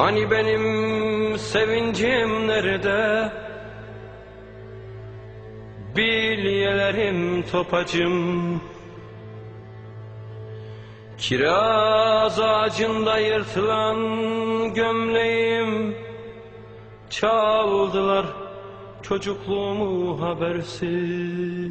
Hani benim sevincim nerede? Bilyelerim topacım Kiraz ağacında yırtılan gömleğim Çaldılar çocukluğumu habersiz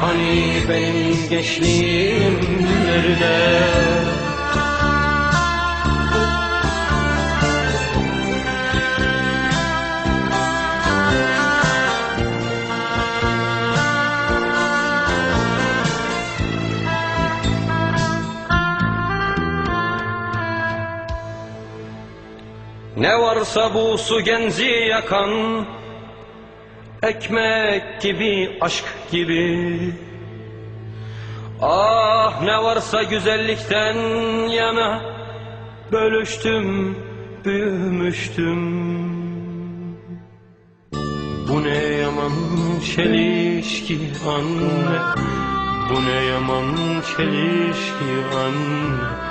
Hani benim gençliğim nerede? Ne varsa bu su genzi yakan Ekmek gibi, aşk gibi. Ah ne varsa güzellikten yana Bölüştüm, büyümüştüm. Bu ne yaman çelişki anne? Bu ne yaman çelişki anne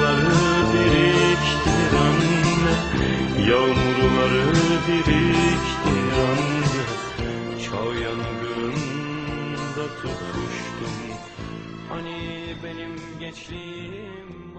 Yağmurları biriktir anne Çağ yangında tutuştum. Hani benim gençliğim